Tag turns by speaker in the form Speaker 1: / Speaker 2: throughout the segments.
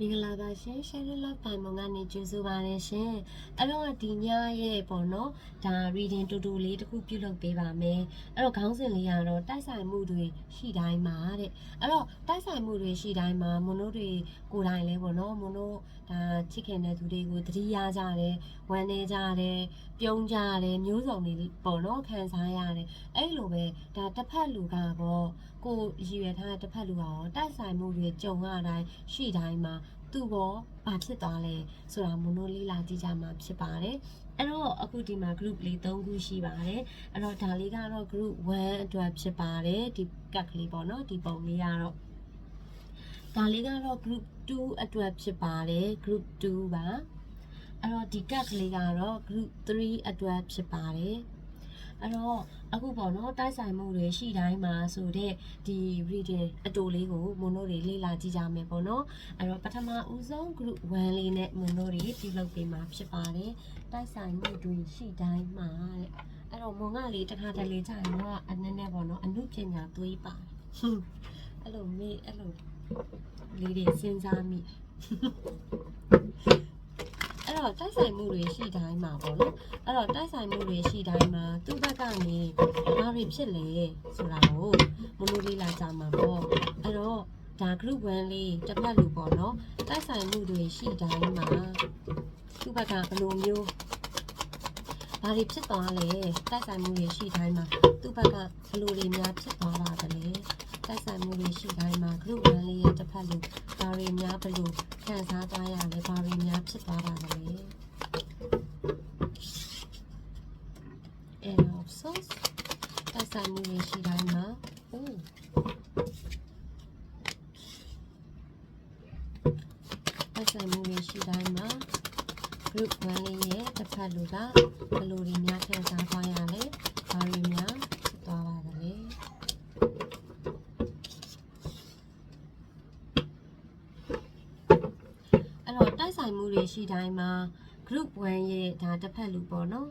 Speaker 1: မင်္ဂလာပါရှင် Share Love ပိုင်မုံကနေကြိုဆိုပါရရှင်အဲ့တော့ဒီညရဲ့ပေါ့နော်ဒါ reading တူတူလေးတစ်ခုပြုလုပ်ပေးပါမယ်အဲ့တော့ခေါင်းစဉ်လေးကတော့တိုက်ဆိုင်မှုတွေရှိတိုင်းမှာတဲ့အဲ့တော့တိုက်ဆိုင်မှုတွေရှိတိုင်းမှာမွန်တို့တွေကိုယ်တိုင်လဲပေါ့နော်မွန်တို့ဒါချစ်ခင်တဲ့သူတွေကိုသတိရကြတယ်ဝမ်းနေကြတယ်ပြုံးကြတယ်မျိုးစုံတွေပေါ့နော်ခံစားရတယ်အဲ့လိုပဲဒါတစ်ဖက်လူကပေါ့ကိုရည်ရွယ်ထားတဲ့တစ်ဖက်လူကရောတိုက်ဆိုင်မှုတွေကြုံရတိုင်းရှိတိုင်းမှာသူဘောဘာဖြစ်သွားလဲဆိုတာမနိုလေးလာကြည့်ကြမှာဖြစ်ပါတယ်အဲ့တော့အခုဒီမှာ group လေး3ခုရှိပါတယ်အဲ့တော့ဒါလေးကတော့ group 1အတွက်ဖြစ်ပါတယ်ဒီကတ်ကလေးပေါ့နော်ဒီပုံလေးကတော့ဒါလေးကတော့ group 2အတွက်ဖြစ်ပါတယ် group 2ပါအဲ့တော့ဒီကတ်ကလေးကတော့ group 3အတွက်ဖြစ်ပါတယ် အဲ့တော့အခုပေါ့နော်တိုက်ဆိုင်မှုတွေရှိတိုင်းမှာဆိုတဲ့ဒီ reading အတူလေးကိုမွန်တို့တွေလေ့လာကြည့်ကြမယ်ပေါ့နော်အဲ့တော့ပထမဦးဆုံး group 1လေးနဲ့မွန်တို့တွေပြုလုပ်ပေးမှာဖြစ်ပါတယ်တိုက်ဆိုင်မှုတွေရှိတိုင်းမှာတဲ့အဲ့တော့မွန်ကလေတစ်ခါတလေကြာရင်တော့အနည်းနဲ့ပေါ့နော်အမှုပညာသွေးပါတယ်ဟွန်းအဲ့လိုမေးအဲ့လိုလေးတွေစဉ်းစားမိ အဲ့တော့တိုက်ဆိုင်မှုတွေရှိတိုင်းမှာပေါ့နော်အဲ့တော့တိုက်ဆိုင်မှုတွေရှိတိုင်းမှာသူ့ဘက်ကနေဘာတွေဖြစ်လဲဆိုတာကိုမလို့လေးလာကြမှာပေါ့အဲ့တော့ဒါ group 1လေးတစ်ဖက်လူပေါ့နော်တိုက်ဆိုင်မှုတွေရှိတိုင်းမှာသူ့ဘက်ကဘယ်လိုမျိုးဘာတွေဖြစ်သွားလဲတိုက်ဆိုင်မှုတွေရှိတိုင်းမှာသူ့ဘက်ကဘယ်လိုတွေများဖြစ်သွားပါသလဲ တိုက်ဆိုင်မှုတွေရှိတိုင်းမှာ group 1လေးရဲ့တစ်ဖက်လူဘာတွေများဘယ်လိုခံစားသွားရလဲဘာတွေများဖြစ်သွားပါသလဲ and also တိုက်ဆိုင်မှုတွေရှိတိုင်းမှာအိုးတိုက်ဆိုင်မှုတွေရှိတိုင်းမှာ group 1လေးရဲ့တစ်ဖက်လူကဘယ်လိုတွေများခံစားသွားရလဲဘာတွေများဖြစ်သွားပါသလဲအဲ့တော့တိုက်ဆိုင်မှုတွေ ရှိတိုင်းမှာ group 1ရဲ့ဒါတစ်ဖက်လူပေါ့နော်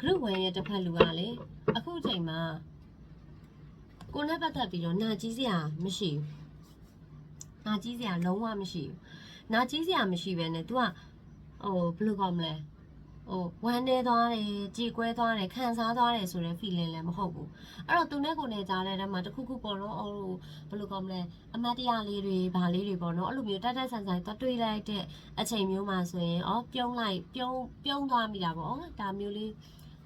Speaker 1: group 1ရဲ့တစ်ဖက်လူကလေအခုချိန်မှာကိုနဲ့ပတ်သက်ပြီးတော့နာကြီးစရာမရှိဘူးနာကြီးစရာလုံးဝမရှိဘူးနာကြီးစရာမရှိပဲနဲ့ तू ကဟိုဘယ်လိုကောမလဲ ဟိုဝမ်းနေသွားတယ်ကြေကွဲသွားတယ်ခံစားသွားတယ်ဆိုတဲ့ feeling လည်းမဟုတ်ဘူးအဲ့တော့သူနဲ့ကိုနဲ့ကြားတဲ့တည်းမှာတစ်ခုခုပေါ့နော်ဟိုဘယ်လိုကောမလဲအမတ်တရားလေးတွေဗာလေးတွေပေါ့နော်အဲ့လိုမျိုးတက်တက်ဆန်ဆန်သွားတွေးလိုက်တဲ့အချိန်မျိုးမှာဆိုရင်ဩပြုံးလိုက်ပြုံးပြုံးသွားမိတာပေါ့ဩဒါမျိုးလေး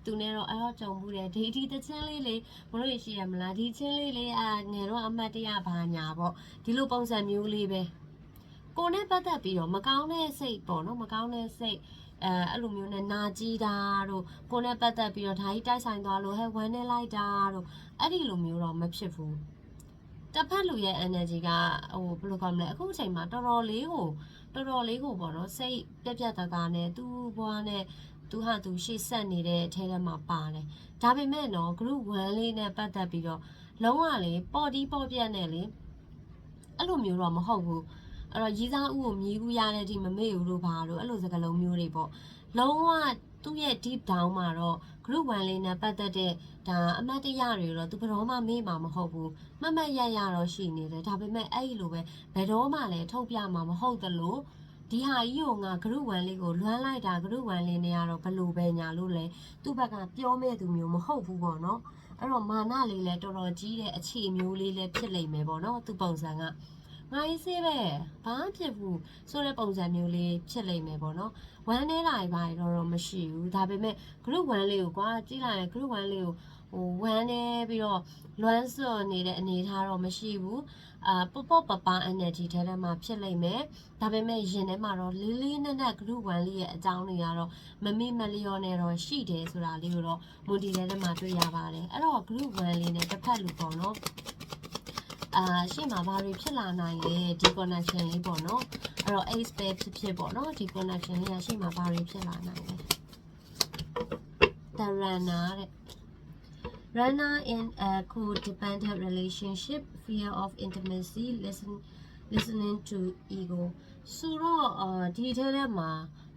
Speaker 1: သူနဲ့တော့အဲ့တော့ကြုံမှုတယ်ဒီဒီတချင်းလေးလေးမလို့ရရှိရမလားဒီချင်းလေးလေးအာငယ်တော့အမတ်တရဘာညာပေါ့ဒီလိုပုံစံမျိုးလေးပဲကိုနဲ့ပတ်သက်ပြီးတော့မကောင်းတဲ့စိတ်ပေါ့နော်မကောင်းတဲ့စိတ် အဲအဲ့လိုမျိုးနဲ့နာကြီးတာတို့ကိုနဲ့ပတ်သက်ပြီးတော့ဒါကြီးတိုက်ဆိုင်သွားလို့ဟဲ့ဝမ်းနေလိုက်တာတို့အဲ့ဒီလိုမျိုးတော့မဖြစ်ဘူးတစ်ဖက်လူရဲ့ energy ကဟိုဘယ်လိုခေါ်မလဲအခုအချိန်မှာတော်တော်လေးကိုတော်တော်လေးကိုပေါ့နော်စိတ်ပြက်ပြက်တကာနဲ့သူ့ဘွားနဲ့သူဟာသူရှေ့ဆက်နေတဲ့အထဲထဲမှာပါတယ်ဒါပေမဲ့နော် group 1လေးနဲ့ပတ်သက်ပြီးတော့လုံးဝလေပေါ်တီးပေါ်ပြက်နဲ့လေအဲ့လိုမျိုးတော့မဟုတ်ဘူး အဲ့တော့ရီးစားဥကိုမြည်ဦးရတဲ့အထိမမေ့ဘူးလို့ပါလို့အဲ့လိုစကားလုံးမျိုးတွေပေါ့လုံးဝသူ့ရဲ့ deep down မှာတော့ group 1လေးနဲ့ပတ်သက်တဲ့ဒါအမတ်တရတွေတော့သူဘယ်တော့မှမေ့မှာမဟုတ်ဘူးမမတ်ရရတော့ရှိနေတယ်ဒါပေမဲ့အဲ့ဒီလိုပဲဘယ်တော့မှလည်းထုတ်ပြမှာမဟုတ်သလိုဒီဟာကြီးကိုငါ group 1လေးကိုလွမ်းလိုက်တာ group 1လေးနဲ့ကတော့ဘလို့ပဲညာလို့လဲသူ့ဘက်ကပြောမဲ့သူမျိုးမဟုတ်ဘူးပေါ့နော်အဲ့တော့မာနလေးလဲတော်တော်ကြီးတဲ့အခြေမျိုးလေးလဲဖြစ်လိမ့်မယ်ပေါ့နော်သူ့ပုံစံက ငါရေးစေးပဲဘာမှဖြစ်ဘူးဆိုတဲ့ပုံစံမျိုးလေးဖြစ်လိမ့်မယ်ပေါ့နော်ဝမ်းနေတာဘာတော့တော့မရှိဘူးဒါပေမဲ့ group 1လေးကိုကွာကြည့်လိုက်ရင် group 1လေးကိုဟိုဝမ်းနေပြီးတော့လွမ်းစော်နေတဲ့အနေအထားတော့မရှိဘူးအာပပပပ energy ထဲထဲမှာဖြစ်လိမ့်မယ်ဒါပေမဲ့ရင်ထဲမှာတော့လေးလေးနက်နက် group 1လေးရဲ့အကြောင်းတွေကတော့မမေ့မလျော့နဲ့တော့ရှိတယ်ဆိုတာလေးကိုတော့မူတီထဲထဲမှာတွေ့ရပါတယ်အဲ့တော့ group 1လေးနဲ့တစ်ဖက်လူပေါ့နော် အာရှေ့မှာဘာတွေဖြစ်လာနိုင်လဲဒီ connection လေးပေါ့နော်အဲ့တော့ ace ပဲဖြစ်ဖြစ်ပေါ့နော်ဒီ connection လေးကရှေ့မှာဘာတွေဖြစ်လာနိုင်လဲ the runner တဲ့ runner in a codependent relationship fear of intimacy listen listening to ego ဆိုတော့အာဒီထဲထဲမှာ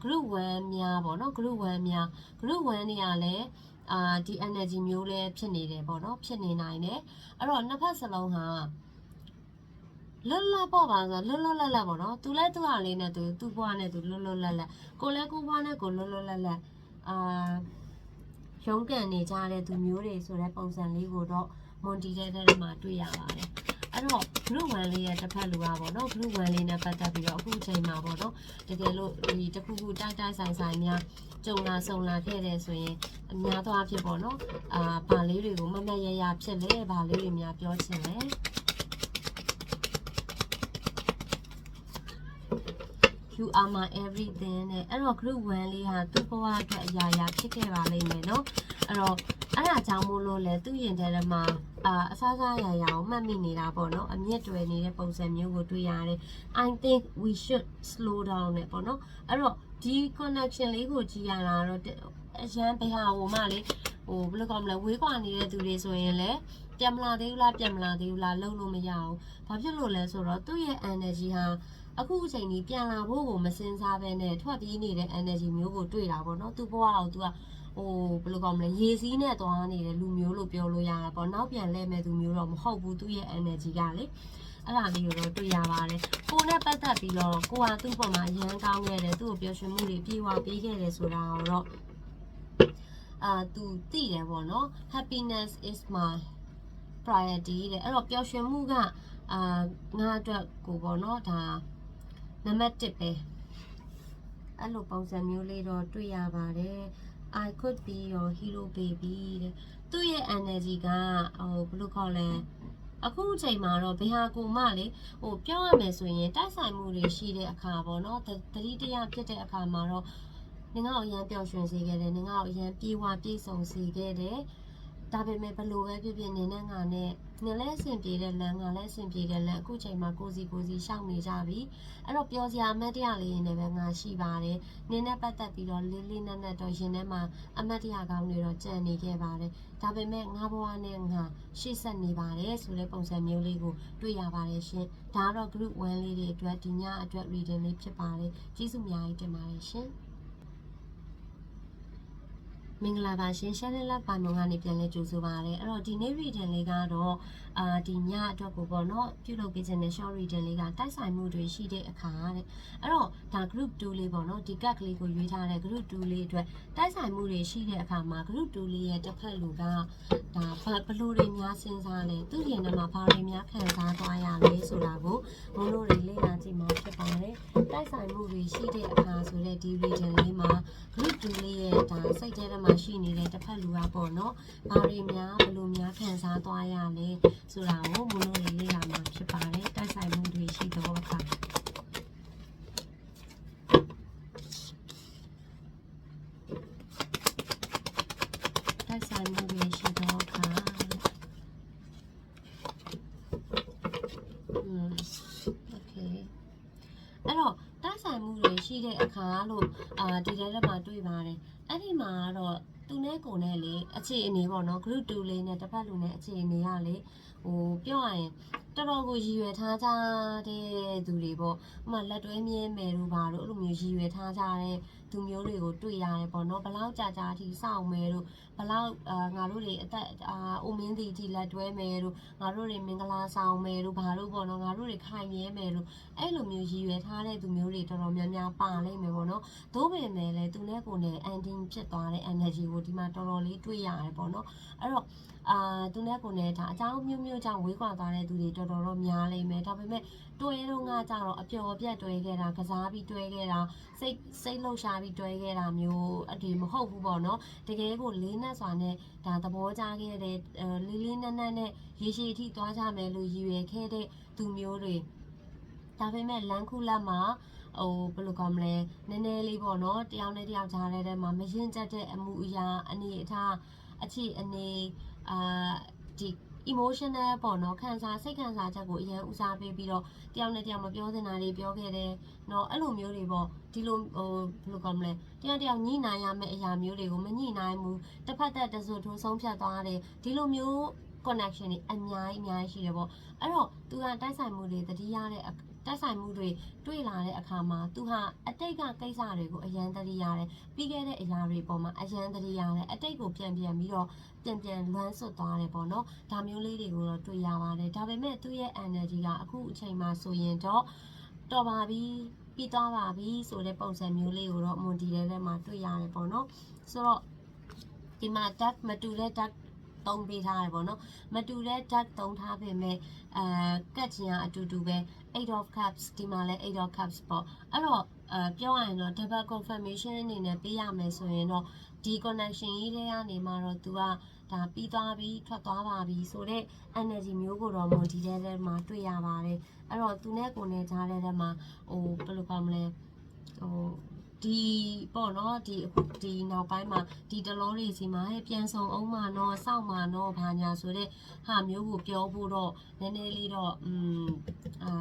Speaker 1: group 1များပေါ့နော် group 1များ group 1နေရလဲအာဒီ energy မျိုးလည်းဖြစ်နေတယ်ပေါ့နော်ဖြစ်နေနိုင်တယ်အဲ့တော့နှစ်ဖက်စလုံးဟာ လွတ်လပ်ပေါ့ပါဆိုတော့လွတ်လွတ်လပ်လပ်ပေါ့နော်သူလည်းသူ့ဟာလေးနဲ့သူသူ့ဘွားနဲ့သူလွတ်လွတ်လပ်လပ်ကိုလည်းကိုဘွားနဲ့ကိုလွတ်လွတ်လပ်လပ်အာရုံးကန်နေကြတဲ့သူမျိုးတွေဆိုတဲ့ပုံစံလေးကိုတော့မွန်တီတဲ့တဲ့မှာတွေ့ရပါတယ်အဲ့တော့ group 1လေးရဲ့တစ်ဖက်လူကပေါ့နော် group 1လေးနဲ့ပတ်သက်ပြီးတော့အခုချိန်မှာပေါ့နော်တကယ်လို့ဒီတစ်ခုခုတိုက်တိုက်ဆိုင်ဆိုင်များကြုံလာဆုံလာခဲ့တဲ့ဆိုရင်အများသောအားဖြင့်ပေါ့နော်အာဗာလေးတွေကိုမမတ်ရရဖြစ်လေဗာလေးတွေများပြောချင်တယ် you are my everything နဲ့အဲ့တော့ group 1လေးဟာသူ့ဘဝအတွက်အရာရာဖြစ်ခဲ့ပါလိမ့်မယ်နော်အဲ့တော့အဲ့ဒါကြောင့်မို့လို့လဲသူ့ရင်ထဲမှာအာအစားစားရာရာကိုမှတ်မိနေတာပေါ့နော်အမြင့်တွယ်နေတဲ့ပုံစံမျိုးကိုတွေ့ရတယ် I think we should slow down နဲ့ပေါ့နော်အဲ့တော့ဒီ connection လေးကိုကြည့်ရတာတော့အရန်ဘယ်ဟာဟိုမှလေဟိုဘယ်လိုကောင်းမလဲဝေးကွာနေတဲ့သူတွေဆိုရင်လည်းပြန်မလာသေးဘူးလားပြန်မလာသေးဘူးလားလုံးလို့မရအောင်ဘာဖြစ်လို့လဲဆိုတော့သူ့ရဲ့ energy ဟာ အခုအချိန်ကြီးပြန်လာဖို့ကိုမစင်စားပဲနဲ့ထွက်ပြေးနေတဲ့ energy မျိုးကိုတွေ့တာပေါ့နော်သူ့ဘဝကိုသူကဟိုဘယ်လိုကောင်းမလဲရေစီးနဲ့သွားနေတဲ့လူမျိုးလို့ပြောလို့ရတာပေါ့နောက်ပြန်လဲမဲ့သူမျိုးတော့မဟုတ်ဘူးသူ့ရဲ့ energy ကလေအဲ့ဒါလေးကိုတော့တွေ့ရပါတယ်ကိုနဲ့ပတ်သက်ပြီးတော့ကိုကသူ့ပေါ်မှာအရန်ကောင်းခဲ့တယ်သူ့ကိုပျော်ရွှင်မှုတွေပြေဝပေးခဲ့တယ်ဆိုတာတော့အာသူသိတယ်ပေါ့နော် happiness is my priority တဲ့အဲ့တော့ပျော်ရွှင်မှုကအာငါအတွက်ကိုပေါ့နော်ဒါ နံပါတ်1ပဲအဲ့လိုပုံစံမျိုးလေးတော့တွေ့ရပါတယ် I could be your hero baby တဲ့သူ့ရဲ့ energy ကဟိုဘယ်လိုခေါ်လဲအခုအချိန်မှာတော့ဘယ်ဟာကိုမှလေဟိုပြောရမယ်ဆိုရင်တိုက်ဆိုင်မှုတွေရှိတဲ့အခါပေါ့နော်သတတိတရားဖြစ်တဲ့အခါမှာတော့ငငါ့ကိုအရန်ပျော်ရွှင်စေခဲ့တယ်ငငါ့ကိုအရန်ပြေဝပြေဆုံးစေခဲ့တယ်ဒါပေမဲ့ဘလို့ပဲဖြစ်ဖြစ်နေနဲ့ငါနဲ့ ငလည်းအဆင်ပြေတဲ့လမ်းငါလည်းအဆင်ပြေတဲ့လမ်းအခုချိန်မှာကိုစီကိုစီရှောက်နေကြပြီအဲ့တော့ပြောစရာအမတ်တရားလေးနဲ့ပဲငါရှိပါတယ်နင်းနဲ့ပတ်သက်ပြီးတော့လေးလေးနက်နက်တော့ရင်ထဲမှာအမတ်တရားကောင်းတွေတော့ကြံနေခဲ့ပါတယ်ဒါပေမဲ့ငါဘဝနဲ့ငါရှေ့ဆက်နေပါတယ်ဆိုတဲ့ပုံစံမျိုးလေးကိုတွေ့ရပါတယ်ရှင်ဒါကတော့ group 1လေးတွေအတွက်ဒီညအတွက် reading လေးဖြစ်ပါတယ်ကျေးဇူးအများကြီးတင်ပါတယ်ရှင် မင်္ဂလာပါရှင် Channel Lab ပိုင်းမှာကနေပြန်လဲကြိုဆိုပါရစေအဲ့တော့ဒီနေ့ reading လေးကတော့အာဒီညအတွက်ကိုပေါ့နော်ပြုလုပ်ပေးခြင်းနဲ့ short reading လေးကတိုက်ဆိုင်မှုတွေရှိတဲ့အခါတဲ့အဲ့တော့ဒါ group 2လေးပေါ့နော်ဒီ card ကလေးကိုရွေးထားတဲ့ group 2လေးအတွက်တိုက်ဆိုင်မှုတွေရှိတဲ့အခါမှာ group 2လေးရဲ့တစ်ဖက်လူကဒါဘဘလို့တွေများစဉ်းစားလဲသူ့ရင်ထဲမှာဘာတွေများခံစားသွားရလဲဆိုတာကိုဘုံတို့တွေလေ့လာကြည့်မှာဖြစ်ပါတယ်တိုက်ဆိုင်မှုတွေရှိတဲ့အခါဆိုတဲ့ဒီ reading လေးမှာ group 2လေးရဲ့ဒါစိတ်ထဲမှာရှိနေတယ်တစ်ဖက်လူကပေါ့နော်ဘာတွေများဘလို့များခံစားသွားရလဲဆိုတာကိုမလို့လေးလေးလာမှာဖြစ်ပါတယ်တိုက်ဆိုင်မှုတွေရှိတော့အခါတိုက်ဆိုင်မှုတွေရှိတော့အခါအဲ့တော့တိုက်ဆိုင်မှုတွေရှိတဲ့အခါလို့အာဒီထဲမှာ အခြေအနေပေါ့နော် group 2လေးနဲ့တစ်ဖက်လူနဲ့အခြေအနေရလေဟိုပြောရရင်တော်တော်ကိုရည်ရွယ်ထားကြတဲ့သူတွေပေါ့ဥပမာလက်တွဲမြဲမယ်တို့ဘာတို့အဲ့လိုမျိုးရည်ရွယ်ထားကြတဲ့သူမျိုးတွေကိုတွေ့ရတယ်ပေါ့နော်ဘလောက်ကြာကြာအထိစောင့်မယ်တို့ ဘလောက်အာငါတို့တွေအသက်အာအိုမင်းတီအထိလက်တွဲမယ်တို့ငါတို့တွေမင်္ဂလာဆောင်မယ်တို့ဘာတို့ပေါ့နော်ငါတို့တွေခိုင်မြဲမယ်တို့အဲ့လိုမျိုးရည်ရွယ်ထားတဲ့သူမျိုးတွေတော်တော်များများပါလိမ့်မယ်ပေါ့နော်သို့ပေမဲ့လည်းသူနဲ့ကိုယ်နဲ့ ending ဖြစ်သွားတဲ့ energy ကိုဒီမှာတော်တော်လေးတွေ့ရတယ်ပေါ့နော်အဲ့တော့အာသူနဲ့ကိုယ်နဲ့ဒါအကြောင်းမျိုးမျိုးကြောင့်ဝေးကွာသွားတဲ့သူတွေတော်တော်တော့များလိမ့်မယ်ဒါပေမဲ့တွဲတော့ငါကြတော့အပျော်အပြက်တွဲခဲ့တာကစားပြီးတွဲခဲ့တာစိတ်စိတ်လှုပ်ရှားပြီးတွဲခဲ့တာမျိုးအဒီမဟုတ်ဘူးပေါ့နော်တကယ်ကိုလေးနက်စွာနဲ့ဒါသဘောကျခဲ့တဲ့လေးလေးနက်နက်နဲ့ရေရှည်အထိသွားကြမယ်လို့ရည်ရွယ်ခဲ့တဲ့သူမျိုးတွေဒါပေမဲ့လမ်းခုလက်မှာဟိုဘယ်လိုကောင်းမလဲနည်းနည်းလေးပေါ့နော်တယောက်နဲ့တယောက်ကြားထဲထဲမှာမရင်ကျက်တဲ့အမှုအရာအနေအထားအခြေအနေအာဒီ emotional ပေါ့နော်ခံစားစိတ်ခံစားချက်ကိုအရင်ဦးစားပေးပြီးတော့တယောက်နဲ့တယောက်မပြောစင်တာတွေပြောခဲ့တယ်နော်အဲ့လိုမျိုးတွေပေါ့ဒီလိုဟိုဘယ်လိုကောင်းမလဲတယောက်တယောက်ညှိနှိုင်းရမယ့်အရာမျိုးတွေကိုမညှိနှိုင်းဘူးတစ်ဖက်သက်တစွထိုးဆုံးဖြတ်သွားတယ်ဒီလိုမျိုး connection တွေအများကြီးအများကြီးရှိတယ်ပေါ့အဲ့တော့သူကတိုက်ဆိုင်မှုတွေတတိယတဲ့ တက်ဆိုင်မှုတွေတွေ့လာတဲ့အခါမှာသူဟာအတိတ်ကကိစ္စတွေကိုအရန်တရိရတယ်ပြီးခဲ့တဲ့အရာတွေပေါ်မှာအရန်တရိရတယ်အတိတ်ကိုပြန်ပြန်ပြီးတော့ပြန်ပြန်လွမ်းဆွတ်သွားတယ်ပေါ့နော်ဒါမျိုးလေးတွေကိုတော့တွေ့ရပါတယ်ဒါပေမဲ့သူ့ရဲ့ energy ကအခုအချိန်မှာဆိုရင်တော့တော်ပါပြီပြီးသွားပါပြီဆိုတဲ့ပုံစံမျိုးလေးကိုတော့မွန်တီတဲ့ထဲမှာတွေ့ရတယ်ပေါ့နော်ဆိုတော့ဒီမှာ dark မတူတဲ့ dark သုံးပေးထားတယ်ပေါ့နော်မတူတဲ့ dark သုံးထားပေမဲ့အဲကတ်ချင်ကအတူတူပဲ8 of cups ဒီမှာလည်း8 of cups ပေါ့အဲ့တော့အဲပြောရရင်တော့ double confirmation အနေနဲ့ပေးရမယ်ဆိုရင်တော့ဒီ connection ကြီးတွေကနေမှတော့ तू ကဒါပြီးသွားပြီထွက်သွားပါပြီဆိုတော့ energy မျိုးကိုတော့မဒီတဲ့ထဲမှာတွေ့ရပါတယ်အဲ့တော့သူနဲ့ကိုယ်နဲ့ကြားတဲ့ထဲမှာဟိုဘယ်လိုကောင်းမလဲဟို ဒီပေါ့နော်ဒီအခုဒီနောက်ပိုင်းမှာဒီတလောတွေစီမှာဟဲ့ပြန်ဆောင်အောင်မနော်စောင့်မနော်ဘာညာဆိုတဲ့ဟာမျိုးကိုပြောဖို့တော့နည်းနည်းလေးတော့อืมအာ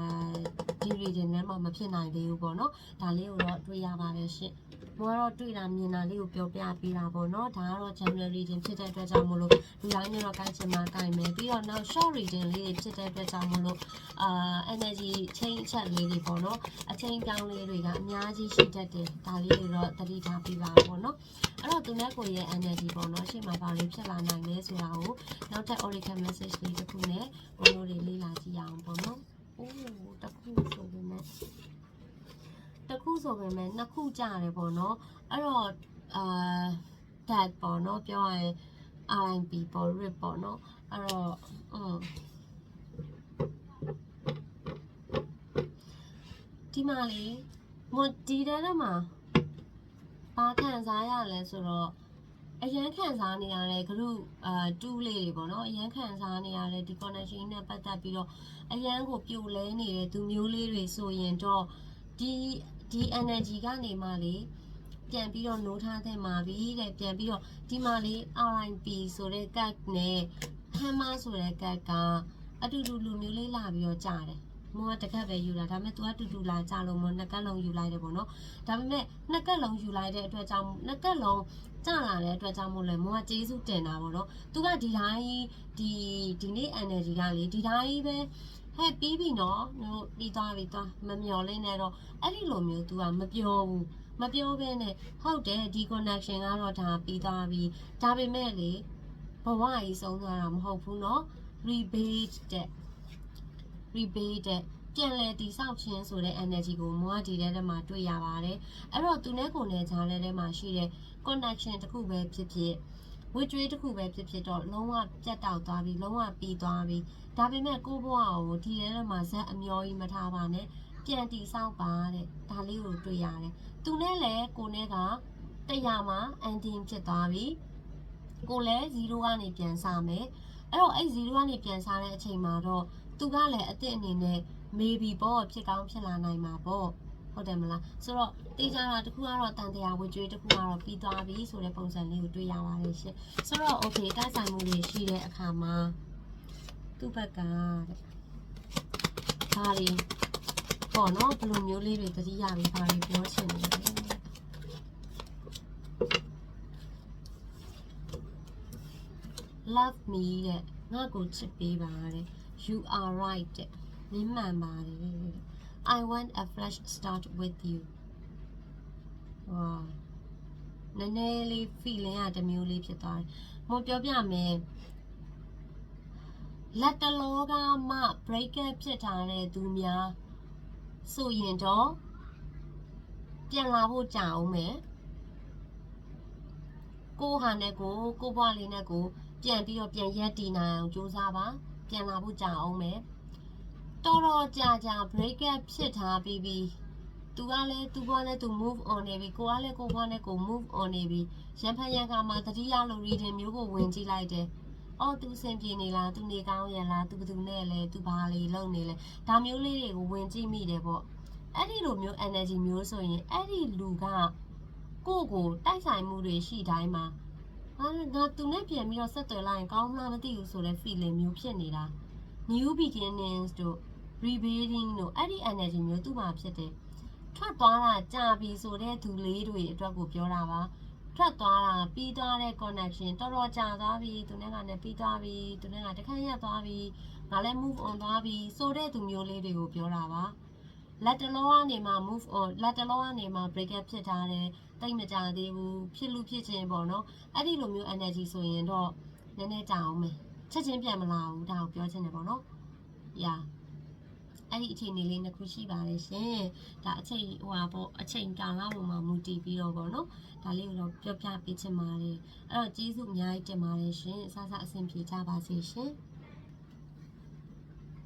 Speaker 1: ဒီ region ထဲမှာမဖြစ်နိုင်သေးဘူးပေါ့နော်ဒါလေးကိုတော့တွေ့ရပါတယ်ရှင့် ဘောကတော့တွေ့တာမြင်တာလေးကိုပြောပြပေးတာပေါ့နော်ဒါကတော့ general region ဖြစ်တဲ့အတွက်ကြောင့်မလို့လူတိုင်းမျိုးတော့ကိုင်းချင်မှာကိုင်းမယ်ပြီးတော့နောက် short region လေးတွေဖြစ်တဲ့အတွက်ကြောင့်မလို့အာ energy change အချက်လေးတွေပေါ့နော်အချိန်ပြောင်းလေးတွေကအများကြီးရှိတတ်တယ်ဒါလေးတွေတော့သတိထားပြီးပါပေါ့နော်အဲ့တော့သူနဲ့ကိုရဲ့ energy ပေါ့နော်ရှေ့မှာဘာလေးဖြစ်လာနိုင်လဲဆိုတာကိုနောက်ထပ် oracle message လေးတစ်ခုနဲ့ဘုံတို့တွေလေ့လာကြည့်ရအောင်ပေါ့နော်အိုးတစ်ခုဆိုပေမဲ့ တစ်ခုဆိုပေမဲ့နှစ်ခုကြတယ်ပေါ့နော်အဲ့တော့အာ that ပေါ့နော်ပြောရရင် RMB ပေါ့ rip ပေါ့နော်အဲ့တော့อืมဒီမှာလေမဒီတဲ့ထဲမှာဘာခံစားရလဲဆိုတော့အရန်ခံစားနေရတဲ့ group အာ2လေးတွေပေါ့နော်အရန်ခံစားနေရတဲ့ဒီ connection နဲ့ပတ်သက်ပြီးတော့အရန်ကိုပြိုလဲနေတဲ့သူမျိုးလေးတွေဆိုရင်တော့ဒီ ဒီ energy ကနေမှလေပြန်ပြီးတော့နိုးထားတဲ့မှာပြီတဲ့ပြန်ပြီးတော့ဒီမှာလေ RIP ဆိုတဲ့ cut နဲ့ hammer ဆိုတဲ့ cut ကအတူတူလူမျိုးလေးလာပြီးတော့ကြားတယ်မောကတကက်ပဲယူလာဒါပေမဲ့ तू ကတူတူလာကြလို့မောနှစ်ကက်လုံးယူလိုက်တယ်ပေါ့နော်ဒါပေမဲ့နှစ်ကက်လုံးယူလိုက်တဲ့အတွက်ကြောင့်နှစ်ကက်လုံးကြလာတဲ့အတွက်ကြောင့်မို့လဲမောကကျေးဇူးတင်တာပေါ့နော် तू ကဒီတိုင်းဒီဒီနေ့ energy ကလေဒီတိုင်းပဲ ဟဲ့ပြီးပြီနော်တို့ပြီးသွားပြီသွားမမျော်လင့်နဲ့တော့အဲ့ဒီလိုမျိုး तू ကမပြောဘူးမပြောဘဲနဲ့ဟုတ်တယ်ဒီ connection ကတော့ဒါပြီးသွားပြီဒါပေမဲ့လေဘဝကြီးဆုံးသွားတာမဟုတ်ဘူးနော် rebate တဲ့ rebate တဲ့ပြန်လဲတိဆောက်ခြင်းဆိုတဲ့ energy ကိုမောကဒီထဲထဲမှာတွေ့ရပါတယ်အဲ့တော့သူနဲ့ကိုယ်နဲ့ကြားထဲထဲမှာရှိတဲ့ connection တစ်ခုပဲဖြစ်ဖြစ် ဝိကျွေးတစ်ခုပဲဖြစ်ဖြစ်တော့လုံးဝပြတ်တောက်သွားပြီလုံးဝပြီးသွားပြီဒါပေမဲ့ကိုယ့်ဘဝကိုဒီထဲထဲမှာဇက်အမျောကြီးမထားပါနဲ့ပြန်တိဆောက်ပါတဲ့ဒါလေးကိုတွေ့ရတယ်သူနဲ့လည်းကိုနဲ့ကတရားမှာ ending ဖြစ်သွားပြီကိုလည်း0ကနေပြန်စမယ်အဲ့တော့အဲ့0ကနေပြန်စတဲ့အချိန်မှာတော့သူကလည်းအစ်စ်အနေနဲ့ maybe ပေါ့ဖြစ်ကောင်းဖြစ်လာနိုင်မှာပေါ့ ဟုတ်တယ်မလားဆိုတော့တေးကြတာတခုကတော့တန်တရားဝေကျွေးတခုကတော့ပြီးသွားပြီဆိုတဲ့ပုံစံလေးကိုတွေ့ရပါတယ်ရှင်ဆိုတော့ okay တိုက်ဆိုင်မှုတွေရှိတဲ့အခါမှာသူ့ဘက်ကတဲ့ဘာတွေပေါ့နော်ဘယ်လိုမျိုးလေးတွေသတိရပြီးဘာတွေပြောချင်နေလဲ love me တဲ့ငါ့ကိုချစ်ပေးပါတဲ့ you are right တဲ့မင်းမှန်ပါတယ်တဲ့ I want a fresh start with you ဝါနည်းနည်းလေး feeling ကတစ်မျိုးလေးဖြစ်သွားတယ်။မပြောပြမယ်လက်တလောကမှ break up ဖြစ်ထားတဲ့သူများဆိုရင်တော့ပြန်လာဖို့ကြာအောင်မယ်။ကိုဟာနဲ့ကိုကိုဘွားလေးနဲ့ကို ပြန်ပြီးတော့ပြန်ရက်တည်နိုင်အောင်ကြိုးစားပါပြန်လာဖို့ကြာအောင်မယ် တော်တော်ကြာကြာ break up ဖြစ်ထားပြီးပြီးသူကလည်းသူကလည်းသူ move on နေပြီကိုကလည်းကိုကလည်းကို move on နေပြီရန်ဖန်ရန်ခါမှာတတိယလို reading မျိုးကိုဝင်ကြည့်လိုက်တယ်အော်သူအဆင်ပြေနေလားသူနေကောင်းရလားသူဘယ်သူနဲ့လဲသူဘာလေးလုပ်နေလဲဒါမျိုးလေးတွေကိုဝင်ကြည့်မိတယ်ပေါ့အဲ့ဒီလိုမျိုး energy မျိုးဆိုရင်အဲ့ဒီလူကကိုယ့်ကိုတိုက်ဆိုင်မှုတွေရှိတိုင်းမှာဟာငါသူနဲ့ပြန်ပြီးတော့ဆက်သွယ်လိုက်ရင်ကောင်းမလားမသိဘူးဆိုတဲ့ feeling မျိုးဖြစ်နေတာ new beginnings တို့ rebuilding တို့အဲ့ဒီ energy မျိုးသူ့မှာဖြစ်တယ်ထွက်သွားတာကြာပြီဆိုတဲ့သူလေးတွေအတွက်ကိုပြောတာပါထွက်သွားတာပြီးသွားတဲ့ connection တော်တော်ကြာသွားပြီသူနဲ့ကလည်းပြီးသွားပြီသူနဲ့ကတခါရက်သွားပြီငါလည်း move on သွားပြီဆိုတဲ့သူမျိုးလေးတွေကိုပြောတာပါလက်တလောကနေမှ move on လက်တလောကနေမှ break up ဖြစ်ထားတယ်တိတ်မကြသေးဘူးဖြစ်လို့ဖြစ်ချင်းပေါ့နော်အဲ့ဒီလိုမျိုး energy ဆိုရင်တော့နည်းနည်းကြာအောင်မယ်ချက်ချင်းပြန်မလာဘူးဒါကိုပြောချင်တယ်ပေါ့နော် yeah အဲ့ဒီအခြေအနေလေးနှစ်ခုရှိပါတယ်ရှင်ဒါအချိန်ဟိုဟာပေါ့အချိန်ကာလပေါ်မှာမူတည်ပြီးတော့ပေါ့နော်ဒါလေးကိုတော့ပြောပြပေးချင်ပါတယ်အဲ့တော့ကျေးဇူးအများကြီးတင်ပါတယ်ရှင်အဆအဆအဆင်ပြေကြပါစေရှင်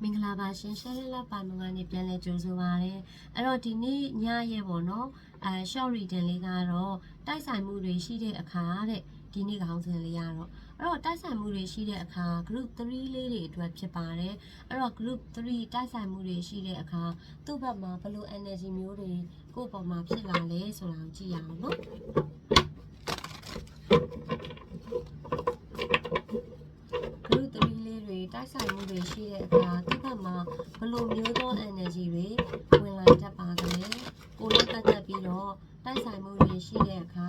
Speaker 1: မင်္ဂလာပါရှင်ရှယ်လပါမငါနေပြန်လဲကြိုဆိုပါရစေအဲ့တော့ဒီနေ့ညရဲ့ပေါ့နော်အဲ short reading လေးကတော့တိုက်ဆိုင်မှုတွေရှိတဲ့အခါတဲ့ဒီနေ့ခေါင်းစဉ်လေးရတော့ အဲ့တော့တိုက်ဆိုင်မှုတွေရှိတဲ့အခါ group 3လေးတွေအတွက်ဖြစ်ပါတယ်အဲ့တော့ group 3တိုက်ဆိုင်မှုတွေရှိတဲ့အခါသူ့ဘက်မှာဘယ်လို energy မျိုးတွေကိုယ့်ပေါ်မှာဖြစ်လာလဲဆိုတာကိုကြည့်ရအောင်နော် group 3လေးတွေတိုက်ဆိုင်မှုတွေရှိတဲ့အခါသူ့ဘက်မှာဘယ်လိုမျိုးသော energy တွေဝင်လာတတ်ပါသလဲကိုယ်နဲ့ပတ်သက်ပြီးတော့တိုက်ဆိုင်မှုတွေရှိတဲ့အခါ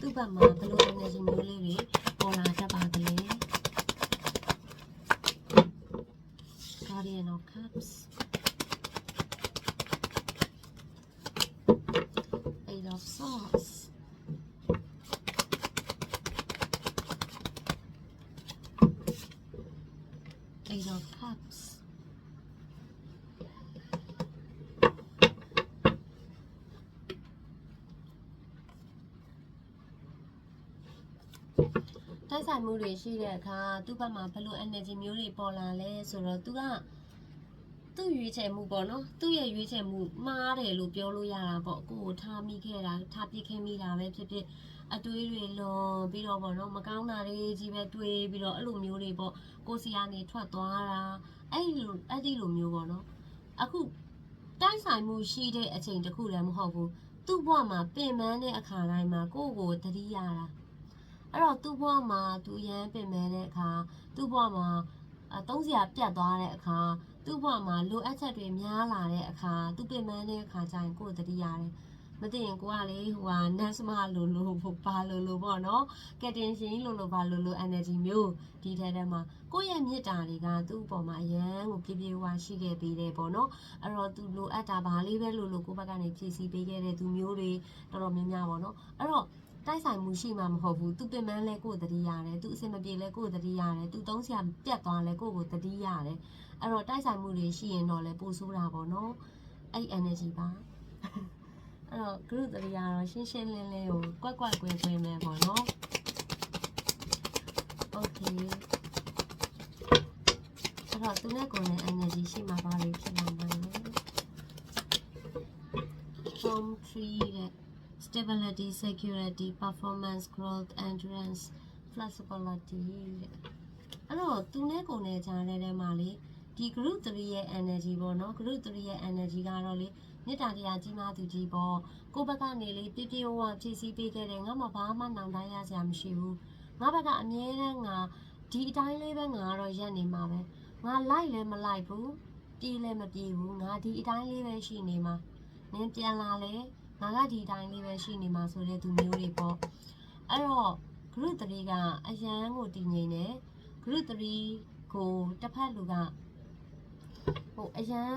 Speaker 1: သူ့ဘက်မှာဘယ်လို energy မျိုးလေးတွေပေါ်လာတတ်ပါသလဲ Guardian of Cups Eight of Swords Eight of Cups ။ တိုက်ဆိုင်မှုတွေရှိတဲ့အခါသူ့ဘက်မှာဘယ်လို energy မျိုးတွေပေါ်လာလဲဆိုတော့သူကသူ့ရွေးချယ်မှုပေါ့နော်သူ့ရဲ့ရွေးချယ်မှုမှားတယ်လို့ပြောလို့ရတာပေါ့ကိုယ်ကိုထားမိခဲ့တာထားပြစ်ခဲ့မိတာပဲဖြစ်ဖြစ်အတွေးတွေလွန်ပြီးတော့ပေါ့နော်မကောင်းတာတွေကြီးပဲတွေးပြီးတော့အဲ့လိုမျိုးတွေပေါ့ကိုယ်စီကနေထွက်သွားတာအဲ့ဒီလိုအဲ့ဒီလိုမျိုးပေါ့နော်အခုတိုက်ဆိုင်မှုရှိတဲ့အချိန်တစ်ခုလည်းမဟုတ်ဘူးသူ့ဘဝမှာပင်ပန်းတဲ့အခါတိုင်းမှာကိုယ့်ကိုယ်သတိရတာ အဲ့တော့သူ့ဘဝမှာသူရမ်းပင်မဲ့တဲ့အခါသူ့ဘဝမှာအသုံးစရာပြတ်သွားတဲ့အခါသူ့ဘဝမှာလိုအပ်ချက်တွေများလာတဲ့အခါသူပင်ပန်းတဲ့အခါကျရင်ကိုယ်သတိရတယ်မသိရင်ကိုကလေဟိုဟာနတ်စမလိုလိုဘာလိုလိုပေါ့နော်ကက်တင်ရှင်လိုလိုဘာလိုလို energy မျိုးဒီထဲထဲမှာကိုယ့်ရဲ့မြစ်တာတွေကသူ့အပေါ်မှာအရန်ကိုပြည့်ပြည့်ဝရှိခဲ့ပြီးတယ်ပေါ့နော်အဲ့တော့သူလိုအပ်တာဘာလေးပဲလိုလိုကိုယ့်ဘက်ကနေဖြည့်ဆည်းပေးခဲ့တဲ့သူမျိုးတွေတော်တော်များများပေါ့နော်အဲ့တော့ တိုက်ဆိုင်မှုရှိမှမဟုတ်ဘူးသူပင်ပန်းလဲကိုယ်တတိရတယ်သူအစင်မပြေလဲကိုယ်တတိရတယ်သူသုံးဆရာပြတ်သွားလဲကိုယ့်ကိုတတိရတယ်အဲ့တော့တိုက်ဆိုင်မှုတွေရှိရင်တော့လဲပိုဆိုးတာပေါ့နော်အဲ့ energy ပါအဲ့တော့ group တတိရတော့ရှင်းရှင်းလင်းလင်းကိုကွက်ကွက်ကွယ်ကွယ်မယ်ပေါ့နော် okay အဲ့တော့သူနဲ့ကိုယ်နဲ့ energy ရှိမှပါလိမ့်ဖြစ်လာမှာလေ from tree တဲ့ stability, security, performance, growth, endurance, flexibility တဲ့အဲ့တော့သူနဲ့ကိုယ်နဲ့ကြားတဲ့ထဲမှာလေဒီ group 3ရဲ့ energy ပေါ့နော် group 3ရဲ့ energy ကတော့လေမေတ္တာတရားကြီးမားသူကြီးပေါ့ကိုယ့်ဘက်ကနေလေပြည့်ပြည့်ဝဝဖြည့်ဆည်းပေးခဲ့တယ်ငါမှဘာမှနောင်တရစရာမရှိဘူးငါဘက်ကအမြဲတမ်းငါဒီအတိုင်းလေးပဲငါကတော့ရက်နေမှာပဲငါလိုက်လည်းမလိုက်ဘူးပြေးလည်းမပြေးဘူးငါဒီအတိုင်းလေးပဲရှိနေမှာနင်းပြန်လာလေ ငါကဒီအတိုင်းလေးပဲရှိနေမှာဆိုတဲ့သူမျိုးတွေပေါ့အဲ့တော့ group 3ကအရန်ကိုတည်ငြိမ်တယ် group 3ကိုတစ်ဖက်လူကဟိုအရန်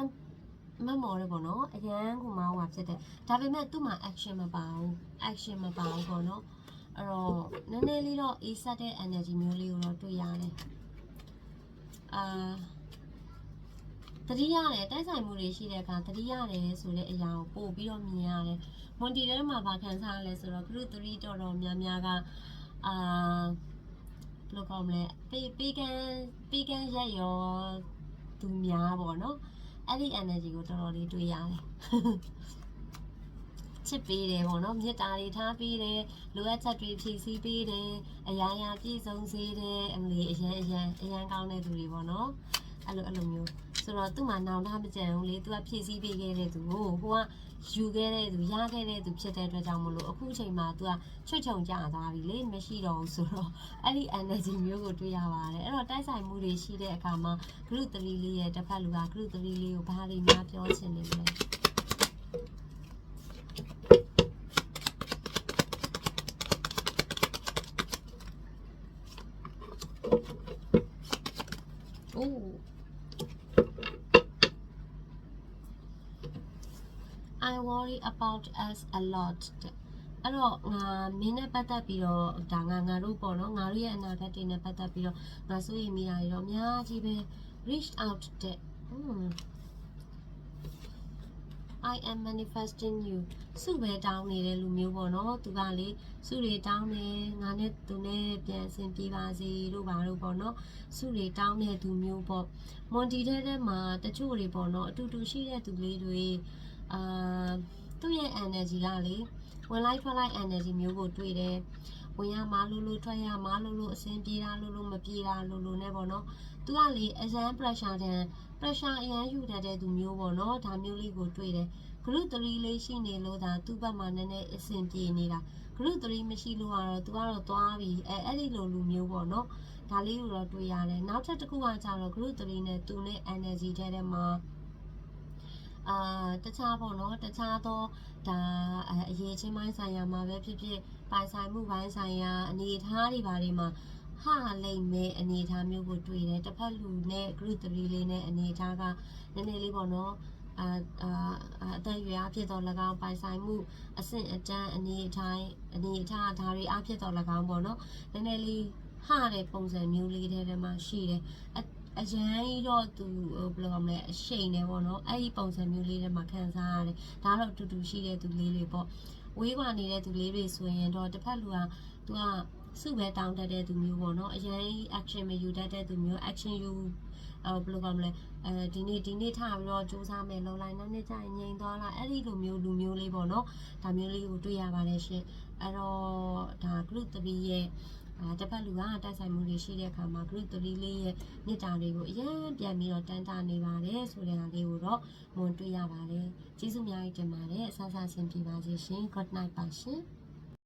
Speaker 1: မမော်ရပေါ့နော်အရန်ကိုမောင်းမှာဖြစ်တယ်ဒါပေမဲ့သူ့မှာ action မပါဘူး action မပါဘူးပေါ့နော်အဲ့တော့နည်းနည်းလေးတော့ A set တဲ့ energy မျိုးလေးကိုတော့တွေ့ရတယ်အာ တတိရတယ်တိုက်ဆိုင်မှုတွေရှိတဲ့အခါတတိရတယ်ဆိုတဲ့အရာကိုပို့ပြီးတော့မြင်ရတယ်မွန်တီထဲမှာဗာခံစားရလဲဆိုတော့ group 3တော်တော်များများကအာဘယ်လိုကောင်းမလဲပေးပေးကန်းပေးကန်းရက်ရောသူများပေါ့နော်အဲ့ဒီ energy ကိုတော်တော်လေးတွေ့ရတယ်ချစ်ပေးတယ်ပေါ့နော်မြတ်တာတွေထားပေးတယ်လိုအပ်ချက်တွေဖြည့်ဆည်းပေးတယ်အရာရာပြည့်စုံစေတယ်အမလီအရန်အရန်အရန်ကောင်းတဲ့သူတွေပေါ့နော် အဲ့လိုအဲ့လိုမျိုးဆိုတော့သူ့မှာနောင်တမကြံဘူးလေသူကဖြည့်ဆည်းပေးခဲ့တဲ့သူကိုဟိုကယူခဲ့တဲ့သူရခဲ့တဲ့သူဖြစ်တဲ့အတွက်ကြောင့်မလို့အခုချိန်မှာသူကချွတ်ချုံကြသွားပြီလေမရှိတော့ဘူးဆိုတော့အဲ့ဒီ energy မျိုးကိုတွေ့ရပါတယ်အဲ့တော့တိုက်ဆိုင်မှုတွေရှိတဲ့အခါမှာ group 3လေးရဲ့တစ်ဖက်လူက group 3လေးကိုဘာတွေများပြောချင်နေလဲအိုး worry about us a lot တဲ့အဲ့တော့ငါမင်းနဲ့ပတ်သက်ပြီးတော့ဒါငါငါတို့ပေါ့နော်ငါတို့ရဲ့အနာဂတ်တွေနဲ့ပတ်သက်ပြီးတော့ငါစိုးရိမ်မိတာတွေတော့အများကြီးပဲ reach out တဲ့ Hmm. I am manifesting you စုပဲတောင်းနေတဲ့လူမျိုးပေါ့နော်သူကလေစုတွေတောင်းတယ်ငါနဲ့သူနဲ့ပြန်အဆင်ပြေပါစေတို့ပါတို့ပေါ့နော်စုတွေတောင်းတဲ့သူမျိုးပေါ့မွန်တီတဲ့ထဲမှာတချို့တွေပေါ့နော်အတူတူရှိတဲ့သူလေးတွေ အာသူ့ရဲ့ energy ကလေဝင်လိုက်ထွက်လိုက် energy မျိုးကိုတွေ့တယ်ဝင်ရမလို့လို့ထွက်ရမလို့လို့အဆင်ပြေတာလို့လို့မပြေတာလို့လို့ ਨੇ ပေါ့နော်သူကလေအစမ်း pressure တန် pressure အရန်ယူတတ်တဲ့သူမျိုးပေါ့နော်ဒါမျိုးလေးကိုတွေ့တယ် group 3လေးရှိနေလို့ဒါသူ့ဘက်မှာနည်းနည်းအဆင်ပြေနေတာ group 3မရှိလို့ကတော့သူကတော့သွားပြီအဲအဲ့ဒီလိုလူမျိုးပေါ့နော်ဒါလေးကိုတော့တွေ့ရတယ်နောက်ထပ်တစ်ခုကကြတော့ group 3နဲ့သူနဲ့ energy ထဲထဲမှာ အာတခြားပေါ့နော်တခြားသောဒါအအရေးချင်းပိုင်းဆိုင်ရာမှာပဲဖြစ်ဖြစ်ပိုင်ဆိုင်မှုပိုင်းဆိုင်ရာအနေအထားတွေဘာတွေမှာဟာလိမ့်မဲ့အနေအထားမျိုးကိုတွေ့တယ်တစ်ဖက်လူနဲ့ group 3လေးနဲ့အနေအထားကနည်းနည်းလေးပေါ့နော်အာအာအာအသက်အရွယ်အဖြစ်တော့၎င်းပိုင်ဆိုင်မှုအဆင့်အတန်းအနေအထိုင်အနေအထားဒါတွေအဖြစ်တော့၎င်းပေါ့နော်နည်းနည်းလေးဟာတဲ့ပုံစံမျိုးလေးထဲထဲမှာရှိတယ် အအရန်ကြီးတော့သူဟိုဘယ်လိုခေါ်မလဲအရှိန်နေပေါ့နော်အဲ့ဒီပုံစံမျိုးလေးထဲမှာခံစားရတယ်ဒါတော့အတူတူရှိတဲ့သူလေးတွေပေါ့ဝေးကွာနေတဲ့သူလေးတွေဆိုရင်တော့တစ်ဖက်လူကသူကစုပဲတောင်းတတ်တဲ့သူမျိုးပေါ့နော်အရန်ကြီး action မယူတတ်တဲ့သူမျိုး action ယူအော်ဘယ်လိုခေါ်မလဲအဲဒီနေ့ဒီနေ့ထားပြီးတော့စူးစမ်းမယ်လုံလိုက်နောက်နေ့ကျရင်ငြိမ်သွားလားအဲ့ဒီလိုမျိုးလူမျိုးလေးပေါ့နော်ဒါမျိုးလေးကိုတွေ့ရပါတယ်ရှင်အဲ့တော့ဒါ group 3ရဲ့ အာတစ်ဖက်လူကတိုက်ဆိုင်မှုတွေရှိတဲ့အခါမှာ group 3လေးရဲ့မြစ်တာတွေကိုအရင်ပြန်ပြီးတော့တန်းတာနေပါတယ်ဆိုတဲ့ဟာလေးကိုတော့မွန်တွေ့ရပါတယ်ကျေးဇူးအများကြီးတင်ပါတယ်အဆအဆဆင်ပြေပါစေရှင် good night ပါရှင်